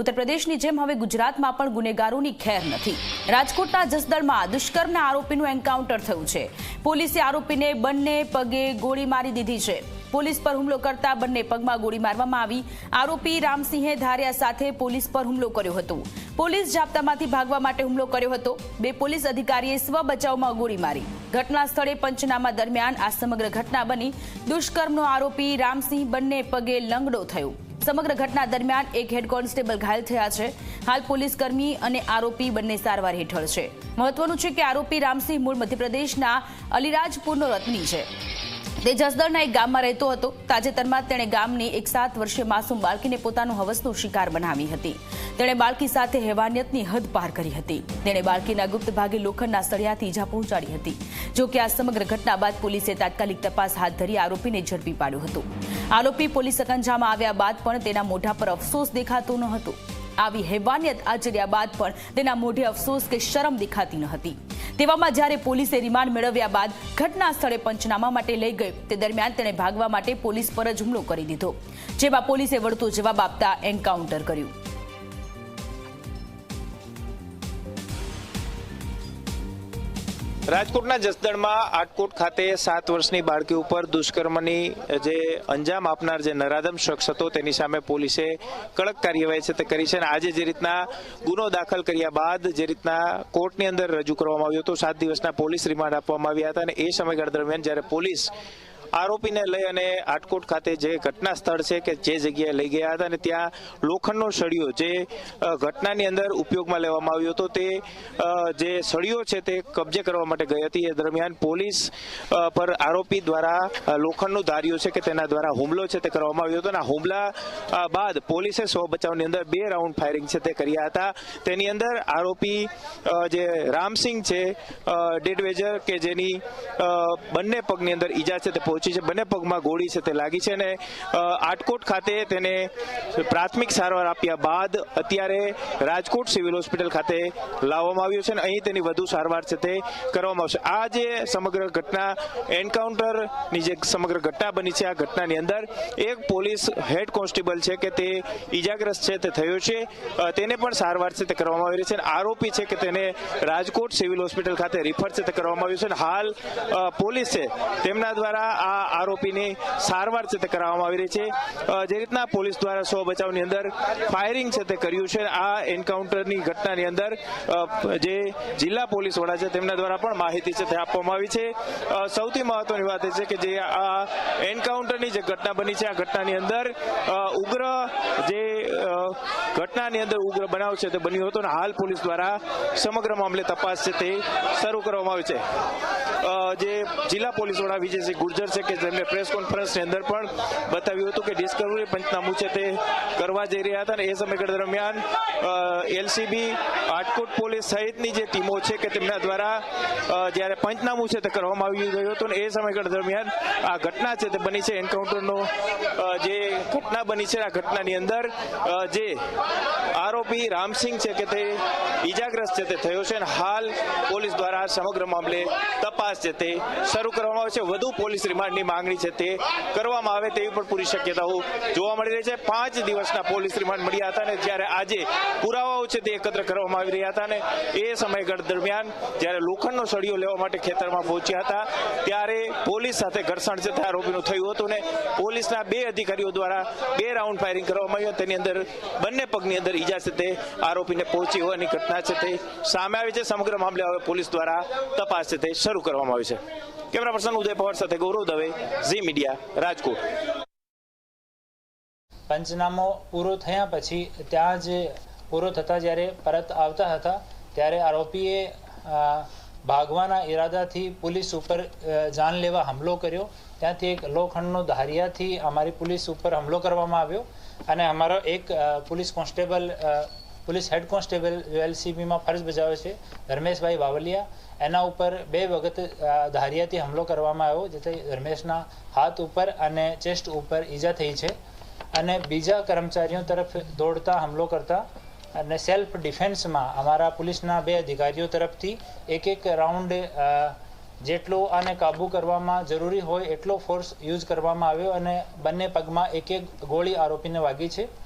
ઉત્તર પ્રદેશની જેમ હવે ગુજરાતમાં પણ ગુનેગારોની ખેર નથી. રાજકોટના જસદણમાં દુષ્કર્મના આરોપીનું એન્કાઉન્ટર થયું છે. પોલીસે આરોપીને બંને પગે ગોળી મારી દીધી છે. પોલીસ પર હુમલો કરતા બંને પગમાં ગોળી મારવામાં આવી. આરોપી રામસિંહે ધારિયા સાથે પોલીસ પર હુમલો કર્યો હતો. પોલીસ જાપ્તામાંથી ભાગવા માટે હુમલો કર્યો હતો. બે પોલીસ અધિકારીએ સ્વ બચાવમાં ગોળી મારી. ઘટના સ્થળે પંચનામા દરમિયાન આ સમગ્ર ઘટના બની. દુષ્કર્મનો આરોપી રામસિંહ બંને પગે લંગડો થયો. સમગ્ર ઘટના દરમિયાન એક હેડ કોન્સ્ટેબલ ઘાયલ થયા છે. હાલ પોલીસ કર્મી અને આરોપી બંને સારવાર હેઠળ છે. મહત્વનું છે કે આરોપી રામસિંહ મૂળ મધ્યપ્રદેશના અલીરાજપુરનો રત્ની છે. તે જસદણના એક ગામમાં રહેતો હતો. તાજેતરમાં તેણે ગામની એક સાત વર્ષીય માસૂમ બાળકીને પોતાનો હવસનો શિકાર બનાવી હતી. તેણે બાળકી સાથે હેવાનિયતની હદ પાર કરી હતી. તેણે બાળકીના ગુપ્ત ભાગે લોખંડના સળિયાથી ઈજા પહોંચાડી હતી. જો કે આ સમગ્ર ઘટના બાદ પોલીસે તાત્કાલિક તપાસ હાથ ધરી આરોપીને ઝડપી પાડ્યો હતો. આરોપી પોલીસ સકંજામાં આવ્યા બાદ પણ તેના મોઢા પર અફસોસ દેખાતો ન હતો. આવી હેવાનિયત આચર્યા બાદ પણ તેના મોઢે અફસોસ કે શરમ દેખાતી ન હતી. તેવામાં જ્યારે પોલીસે રિમાન્ડ મેળવ્યા બાદ ઘટના સ્થળે પંચનામા માટે લઈ ગઈ, તે દરમિયાન તેણે ભાગવા માટે પોલીસ પર જ હુમલો કરી દીધો, જેમાં પોલીસે વળતો જવાબ આપતા એન્કાઉન્ટર કર્યું. રાજકોટના જસદણમાં આટકોટ ખાતે સાત વર્ષની બાળકી ઉપર દુષ્કર્મની જે અંજામ આપનાર જે નરાધમ શખ્સ હતો, તેની સામે પોલીસે કડક કાર્યવાહી છે તે કરી છે અને આજે જે રીતના ગુનો દાખલ કર્યા બાદ જે રીતના કોર્ટની અંદર રજૂ કરવામાં આવ્યો હતો, સાત દિવસના પોલીસ રિમાન્ડ આપવામાં આવ્યા હતા અને એ સમયગાળા દરમિયાન જ્યારે પોલીસ આરોપીને લઈ અને આટકોટ ખાતે જે ઘટના સ્થળ છે કે જે જગ્યાએ લઈ ગયા હતા અને ત્યાં લોખંડનો સળિયો જે ઘટનાની અંદર ઉપયોગમાં લેવામાં આવ્યો હતો તે જે સળિયો છે તે કબજે કરવા માટે ગઈ હતી. એ દરમિયાન પોલીસ પર આરોપી દ્વારા લોખંડનું ધાર્યું છે કે તેના દ્વારા હુમલો છે તે કરવામાં આવ્યો હતો અને હુમલા બાદ પોલીસે સ્વ બચાવની અંદર બે રાઉન્ડ ફાયરિંગ છે તે કર્યા હતા. તેની અંદર આરોપી જે રામસિંહ છે ડેડવેજર કે જેની બંને પગની અંદર ઈજા છે તે પહોંચી છે, બંને પગમાં ગોળી છે તે લાગી છે અને આટકોટ ખાતે તેને પ્રાથમિક સારવાર આપ્યા બાદ અત્યારે રાજકોટ સિવિલ હોસ્પિટલ ખાતે લાવવામાં આવ્યો છે અને અહીં તેની વધુ સારવાર છે તે કરવામાં આવશે. આ જે સમગ્ર ઘટના, એન્કાઉન્ટરની જે સમગ્ર ઘટના બની છે, આ ઘટનાની અંદર એક પોલીસ હેડ કોન્સ્ટેબલ છે કે તે ઈજાગ્રસ્ત છે તે થયો છે તેને પણ સારવાર છે તે કરવામાં આવી રહી છે અને આરોપી છે કે તેને રાજકોટ સિવિલ હોસ્પિટલ ખાતે રિફર છે તે કરવામાં આવ્યું છે અને હાલ પોલીસે તેમના દ્વારા આ આરોપીની સારવાર છે તે કરવામાં આવી રહી છે. જે રીતના પોલીસ દ્વારા સો બચાવની અંદર ફાયરિંગ છે તે કર્યું છે. આ એન્કાઉન્ટરની ઘટનાની અંદર જે જિલ્લા પોલીસ વડા છે તેમના દ્વારા પણ માહિતી છે તે આપવામાં આવી છે. સૌથી મહત્વની વાત એ છે કે જે આ એન્કાઉન્ટરની જે ઘટના બની છે, આ ઘટનાની અંદર ઉગ્ર જે ઘટનાની અંદર ઉગ્ર બનાવ છે તે બન્યો હતો અને હાલ પોલીસ દ્વારા સમગ્ર મામલે તપાસ છે તે શરૂ કરવામાં આવી છે. જે જિલ્લા પોલીસ વડા વિજયસિંહ ગુર્જર છે કે જેમને પ્રેસ કોન્ફરન્સની અંદર પણ બતાવ્યું હતું કે ડિસ્કવરી પંચનામું છે તે કરવા જઈ રહ્યા હતા અને એ સમયગાળા દરમિયાન એલસીબી આટકોટ પોલીસ સહિતની જે ટીમો છે કે તેમના દ્વારા જ્યારે પંચનામું છે તે કરવામાં આવી રહ્યું હતું અને એ સમયગાળા દરમિયાન આ ઘટના છે તે બની છે, એન્કાઉન્ટરનો જે ઘટના બની છે, આ ઘટનાની અંદર જે આરોપી રામસિંહ છે કે તે ઈજાગ્રસ્ત છે તે થયો છે અને હાલ પોલીસ દ્વારા સમગ્ર મામલે તપાસ છે તે શરૂ કરવામાં આવે છે. વધુ પોલીસ રિમાન્ડની માંગણી છે તે કરવામાં આવે તેવી પણ પૂરી શક્યતાઓ જોવા મળી રહી છે. પાંચ દિવસના પોલીસ રિમાન્ડ મળ્યા હતા અને જ્યારે આજે પુરાવાઓ છે તે એકત્ર કરવામાં આવી રહ્યા હતા અને એ સમયગાળા દરમિયાન જ્યારે લોખંડનો સળિયો લેવા માટે ખેતરમાં પહોંચ્યા હતા, ત્યારે પોલીસ સાથે ઘર્ષણ છે તે આરોપીનું થયું હતું ને પોલીસના બે અધિકારીઓ દ્વારા બે રાઉન્ડ ફાયરિંગ કરવામાં આવ્યું. તેની અંદર બંને પગની અંદર ઈજા છે તે આરોપીને પહોંચી હોવાની ઘટના છે તે સામે આવી છે. સમગ્ર મામલે હવે પોલીસ દ્વારા તપાસ છે તે શરૂ કરવામાં આવી છે. કેમેરા પર્સન ઉદય પવાર સાથે ગૌરવ દવે, ઝી મીડિયા, રાજકોટ. પંચનામો પૂરો થયા પછી ત્યાં જ પૂરો થતા જ્યારે પરત આવતા હતા, ત્યારે આરોપીએ ભાગવાના ઈરાદાથી પોલીસ ઉપર જાનલેવા હુમલો કર્યો. ત્યાંથી એક લોખંડનો ધારિયાથી અમારી પોલીસ ઉપર હુમલો કરવામાં આવ્યો. અને અમારો એક police constable police head constable યુએલસીબીમાં ફરજ બજાવે છે. ધર્મેશભાઈ બાવલિયા, એના ઉપર બે વખત ધારિયાથી હુમલો કરવામાં આવ્યો, જેથી ધર્મેશના હાથ ઉપર અને ચેસ્ટ ઉપર ઈજા થઈ છે. અને બીજા કર્મચારીઓ તરફ દોડતા હુમલો કરતા અને સેલ્ફ ડિફેન્સમાં અમારા પોલીસના બે અધિકારીઓ તરફથી એક એક રાઉન્ડ જેટલો આને કાબૂ કરવામાં જરૂરી હોય એટલો ફોર્સ યુઝ કરવામાં આવ્યો અને બંને પગમાં એક એક ગોળી આરોપીને વાગી છે.